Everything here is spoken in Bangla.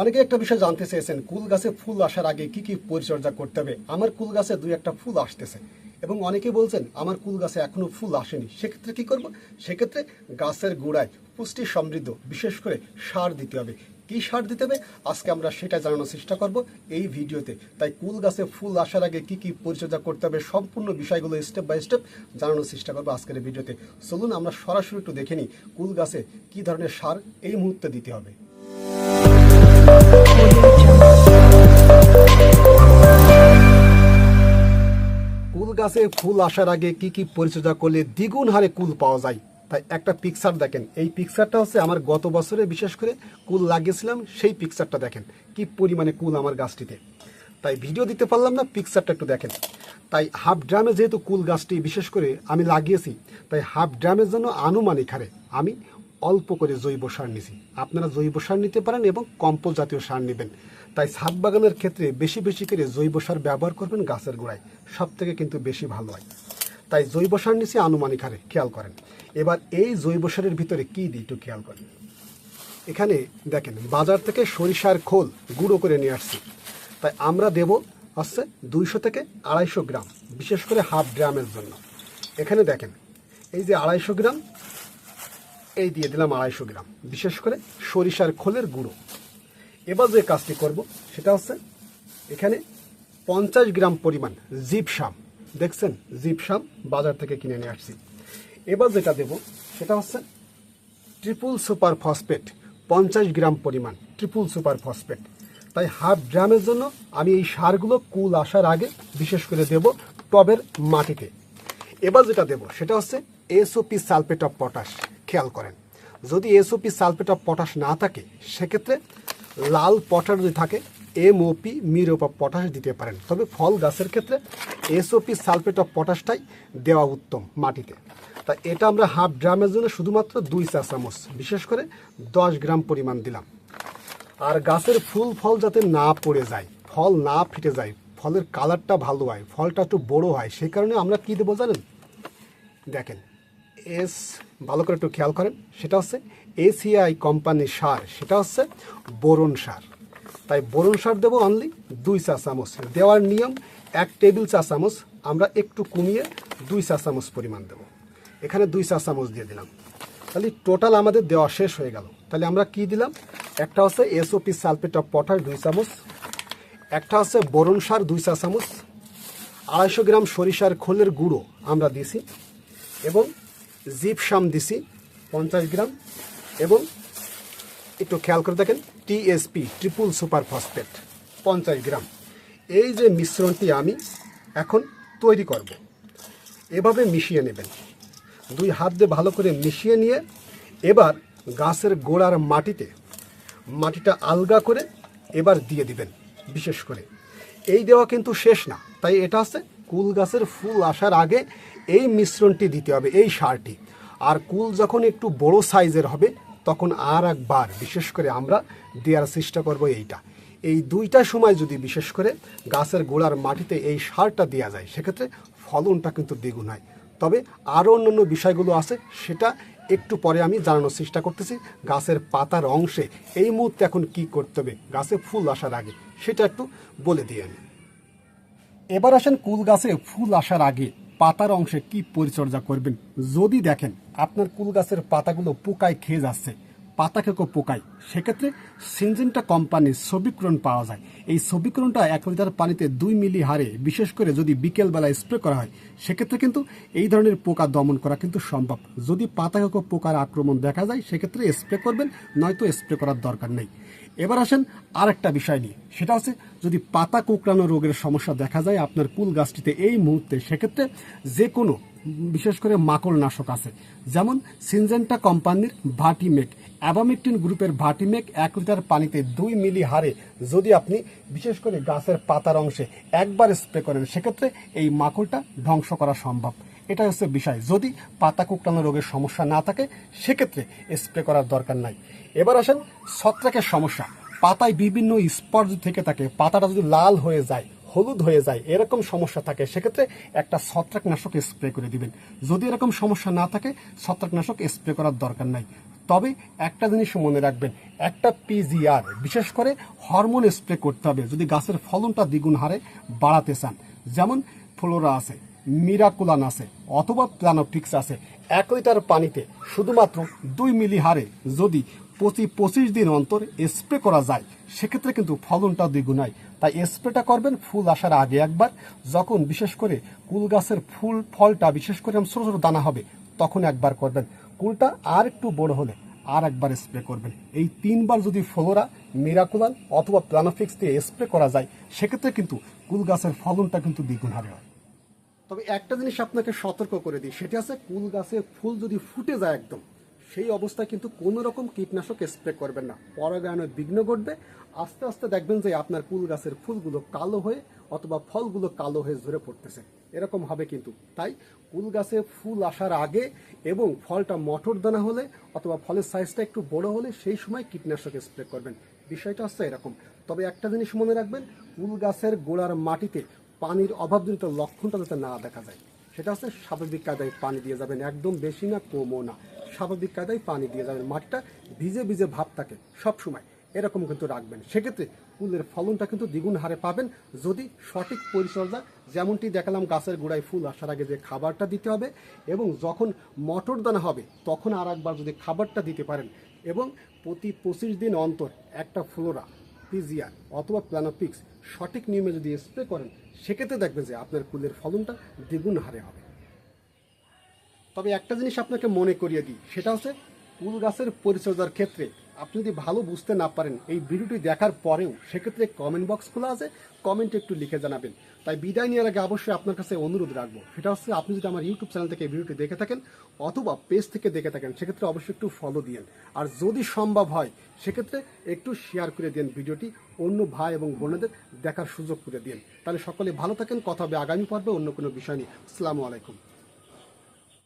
অনেকে একটা বিষয় জানতে চেয়েছেন, কুল গাছে ফুল আসার আগে কি কি পরিচর্যা করতে হবে? আমার কুল গাছে দুই একটা ফুল আসতেছে। এবং অনেকে বলছেন, আমার কুল গাছে এখনও ফুল আসেনি। সেক্ষেত্রে কি করব? সেক্ষেত্রে গাছের গোড়ায় পুষ্টি সমৃদ্ধ, বিশেষ করে সার দিতে হবে। কি সার দিতে হবে? আজকে আমরা সেটা জানানোর চেষ্টা করব এই ভিডিওতে। তাই কুল গাছে ফুল আসার আগে কি কি পরিচর্যা করতে হবে সম্পূর্ণ বিষয়গুলো স্টেপ বাই স্টেপ জানানোর চেষ্টা করব আজকের ভিডিওতে। চলুন আমরা সরাসরি একটু দেখে নিই, কুল গাছে কি ধরনের সার এই মুহূর্তে দিতে হবে। গাছে ফুল আসার আগে কি কি পরিচর্যা করলে দ্বিগুণ হারে কুল পাওয়া যায়? তাই একটা পিকচার দেখেন। এই পিকচারটা হচ্ছে আমার গত বছরে বিশেষ করে কুল লাগিয়েছিলাম, সেই পিকচারটা দেখেন, কি পরিমাণে কুল আমার গাছটিতে। তাই ভিডিও দিতে পারলাম না পিকচারটা একটু দেখেন। তাই হাফ ড্রামে যেহেতু কুল গাছটি বিশেষ করে আমি লাগিয়েছি, তাই হাফ ড্রামের জন্য আনুমানিক হারে আমি অল্প করে জৈব সার নিছি। আপনারা জৈব সার নিতে পারেন এবং কম্পোস্ট জাতীয় সার নেবেন। তাই ছাদ বাগানের ক্ষেত্রে বেশি বেশি করে জৈব সার ব্যবহার করবেন গাছের গোড়ায়। সব থেকে কিন্তু বেশি ভালো হয়। তাই জৈব সার নিচে আনুমানিক হারে, খেয়াল করেন। এবার এই জৈব সারের ভিতরে কি দিই একটু খেয়াল করেন। এখানে দেখেন, বাজার থেকে সরিষার খোল গুঁড়ো করে নিয়ে আসছি। তাই আমরা দেব হচ্ছে দুইশো থেকে আড়াইশো গ্রাম, বিশেষ করে হাফ গ্রামের জন্য। এখানে দেখেন, এই যে আড়াইশো গ্রাম, এই দিয়ে দিলাম আড়াইশো গ্রাম, বিশেষ করে সরিষার খোলের গুঁড়ো। এবার যে কাজটি করব, সেটা হচ্ছে এখানে পঞ্চাশ গ্রাম পরিমাণ জিপসাম দেখছেন? জিপসাম বাজার থেকে কিনে নিয়ে আসছি। এবার যেটা দেব, সেটা হচ্ছে ট্রিপল সুপার ফসফেট, পঞ্চাশ গ্রাম পরিমাণ ট্রিপল সুপার ফসফেট। তাই হাফ গ্রামের জন্য আমি এই সারগুলো কুল আসার আগে বিশেষ করে দেব টবের মাটিতে। এবার যেটা দেব, সেটা হচ্ছে এসওপি সালফেট অফ পটাশ। খেয়াল করেন, যদি এসওপি সালফেট অফ পটাশ না থাকে, সেক্ষেত্রে লাল পটাশ যদি থাকে এমওপি মিরোপ পটাশ দিতে পারেন। তবে ফল গাছের ক্ষেত্রে এসওপি সালফেট অফ পটাশটাই দেওয়া উত্তম মাটিতে। তা এটা আমরা হাফ গ্রামের জন্য শুধুমাত্র দুই চা চামচ বিশেষ করে দশ গ্রাম পরিমাণ দিলাম। আর গাছের ফুল ফল যাতে না পড়ে যায়, ফল না ফেটে যায়, ফলের কালারটা ভালো হয়, ফলটা একটু বড় হয়, সেই কারণে আমরা কী দেবো জানেন? দেখেন এস ভালো করে একটু খেয়াল করেন, সেটা হচ্ছে এসিআই কোম্পানির সার, সেটা হচ্ছে বোরন সার। তাই বোরন সার দেবো অনলি দুই চা চামচ। দেওয়ার নিয়ম, এক টেবিল চা চামচ, আমরা একটু কমিয়ে দুই চা চামচ পরিমাণ দেবো। এখানে দুই চা চামচ দিয়ে দিলাম। তাহলে টোটাল আমাদের দেওয়া শেষ হয়ে গেল। তাহলে আমরা কি দিলাম? একটা হচ্ছে এসওপি সালফেট অফ পটাশ দুই চামচ। একটা হচ্ছে বোরন সার, দুই চা চামচ। আড়াইশো গ্রাম সরিষার খোলের গুঁড়ো আমরা দিছি এবং জিপসাম দিছি, পঞ্চাশ গ্রাম, এবং একটু খেয়াল করে দেখেন টিএসপি ট্রিপল সুপার ফসফেট পঞ্চাশ গ্রাম। এই যে মিশ্রণটি আমি এখন তৈরি করব। এভাবে মিশিয়ে নেবেন। দুই হাত দিয়ে ভালো করে মিশিয়ে নিয়ে এবার গাছের গোড়ার মাটিতে, মাটিটা আলগা করে এবার দিয়ে দিবেন, বিশেষ করে। এই দেওয়া কিন্তু শেষ না, তাই এটা হচ্ছে কুল গাছের ফুল আসার আগে এই মিশ্রণটি দিতে হবে, এই সারটি। আর কুল যখন একটু বড় সাইজের হবে, তখন আর একবার, বিশেষ করে আমরা দেওয়ার চেষ্টা করব এইটা। এই দুইটা সময় যদি বিশেষ করে গাছের গোড়ার মাটিতে এই সারটা দেওয়া যায়, সেক্ষেত্রে ফলনটা কিন্তু দ্বিগুণ হয়। তবে আরও অন্যান্য বিষয়গুলো আছে, সেটা একটু পরে আমি জানানোর চেষ্টা করতেছি, গাছের পাতার অংশে এই মুহূর্তে এখন কি করতে হবে, গাছে ফুল আসার আগে, সেটা একটু বলে দিয়ে আমি। এবার আসেন কুল গাছে ফুল আসার আগে। পাতার অংশে কি পরিচর্যা করবেন? যদি দেখেন আপনার কুল গাছের পাতাগুলো পোকায় খেয়ে যাচ্ছে পাতা খেকো পোকায়। সেক্ষেত্রে সিনজেন্টা কোম্পানির সবিক্রণ পাওয়া যায়। এই সবিক্রণটা এক লিটার পানিতে দুই মিলি হারে, বিশেষ করে যদি বিকেলবেলা স্প্রে করা হয়, সেক্ষেত্রে কিন্তু এই ধরনের পোকা দমন করা কিন্তু সম্ভব। যদি পাতা খেকো পোকার আক্রমণ দেখা যায়, সেক্ষেত্রে স্প্রে করবেন, নয়তো স্প্রে করার দরকার নেই। এবার আসেন আর একটা বিষয় নিয়ে। সেটা হচ্ছে, যদি পাতা কোঁকড়ানো রোগের সমস্যা দেখা যায় আপনার কুল গাছটিতে এই মুহূর্তে, সেক্ষেত্রে যে কোনো বিশেষ করে মাকড় নাশক আছে। যেমন সিনজেন্টা কোম্পানির ভাটিমেক। অ্যাবামেকটিন গ্রুপের ভাটিমেক এক লিটার পানিতে দুই মিলি হারে যদি আপনি, বিশেষ করে গাছের পাতার অংশে একবার স্প্রে করেন, সেক্ষেত্রে এই মাকড়টা ধ্বংস করা সম্ভব। এটা হচ্ছে বিষয়। যদি পাতা কুকটানো রোগের সমস্যা না থাকে, সেক্ষেত্রে স্প্রে করার দরকার নাই। এবার আসেন ছত্রাকের সমস্যা। পাতায় বিভিন্ন স্পট থেকে থাকে, পাতাটা যদি লাল হয়ে যায়, হলুদ হয়ে যায়, এরকম সমস্যা থাকে, সেক্ষেত্রে একটা ছত্রাকনাশক স্প্রে করে দিবেন। যদি এরকম সমস্যা না থাকে, ছত্রাকনাশক স্প্রে করার দরকার নাই। তবে একটা জিনিস মনে রাখবেন, একটা পিজিআর বিশেষ করে হরমোন স্প্রে করতে হবে যদি গাছের ফলনটা দ্বিগুণ হারে বাড়াতে চান। যেমন ফ্লোরা আছে, মিরাকুলান আছে, অথবা প্লানোফিক্স আছে। এক লিটার পানিতে শুধুমাত্র দুই মিলি হারে যদি প্রতি পঁচিশ দিন অন্তর স্প্রে করা যায়, সেক্ষেত্রে কিন্তু ফলনটা দ্বিগুণ হয়। তাই স্প্রেটা করবেন, ফুল আসার আগে একবার। যখন বিশেষ করে কুল গাছের ফুল, ফলটা বিশেষ করে ছোট ছোট দানা হবে, তখন একবার করবেন। কুলটা আর একটু বড় হলে আর একবার স্প্রে করবেন। এই তিনবার যদি ফ্লোরা মিরাকুলান অথবা প্লানোফিক্স দিয়ে স্প্রে করা যায়, সেক্ষেত্রে কিন্তু কুল গাছের ফলনটা কিন্তু দ্বিগুণ হারে হয়। তবে একটা জিনিস আপনাকে সতর্ক করে দিই, সেটা আছে কুল গাছের ফুল যদি ফুটে যায় একদম সেই অবস্থায় কিন্তু কোনো রকম কীটনাশক স্প্রে করবেন না। পরাগায়নের বিঘ্ন ঘটবে। আস্তে আস্তে দেখবেন যে আপনার কুল গাছের ফুলগুলো কালো হয়ে অথবা ফলগুলো কালো হয়ে ঝরে পড়তেছে। এরকম হবে কিন্তু। তাই কুল গাছে ফুল আসার আগে এবং ফলটা মটর দানা হলে অথবা ফলের সাইজটা একটু বড় হলে সেই সময় কীটনাশক স্প্রে করবেন। বিষয়টা হচ্ছে এরকম। তবে একটা জিনিস মনে রাখবেন কুল গাছের গোড়ার মাটিতে পানির অভাবজনিত লক্ষণটা যাতে না দেখা যায়। সেটা হচ্ছে স্বাভাবিক কায়দায় পানি দিয়ে যাবেন, একদম বেশি না, কমও না। স্বাভাবিক কায়দায় পানি দিয়ে যাবেন, মাটিটা ভিজে ভিজে ভাব থাকে সবসময়। এরকম কিন্তু রাখবেন। সেক্ষেত্রে ফুলের ফলনটা কিন্তু দ্বিগুণ হারে পাবেন। যদি সঠিক পরিচর্যা, যেমনটি দেখালাম গাছের গোড়ায় ফুল আসার আগে যে খাবারটা দিতে হবে এবং যখন মটর দানা হবে, তখন আর একবার যদি খাবারটা দিতে পারেন এবং প্রতি পঁচিশ দিন অন্তর একটা ফ্লোরা পিজিয়া অথবা প্ল্যানোপিক্স সঠিক নিয়মে যদি স্প্রে করেন, সেক্ষেত্রে দেখবেন যে আপনার কুলের ফলনটা দ্বিগুণ হারে হবে। তবে একটা জিনিস আপনাকে মনে করিয়ে দিই, সেটা হচ্ছে কুল গাছের পরিচর্যার ক্ষেত্রে আপনি যদি ভালো বুঝতে না পারেন, এই ভিডিওটি দেখার পরেও সেক্ষেত্রে কমেন্ট বক্স খোলা আছে। কমেন্টে একটু লিখে জানাবেন। তাই বিদায় নেওয়ার আগে অবশ্যই আপনার কাছে অনুরোধ রাখব। সেটা হচ্ছে আপনি যদি আমার ইউটিউব চ্যানেল থেকে ভিডিওটি দেখে থাকেন অথবা পেজ থেকে দেখে থাকেন, সেক্ষেত্রে অবশ্যই একটু ফলো দিয়েন। আর যদি সম্ভব হয়, সেক্ষেত্রে একটু শেয়ার করে দিন ভিডিওটি অন্য ভাই এবং বোনেদের দেখার সুযোগ করে দিন তাহলে সকলে ভালো থাকেন, কথা হবে আগামী পর্বে অন্য কোনো বিষয় নিয়ে। আসসালামু আলাইকুম।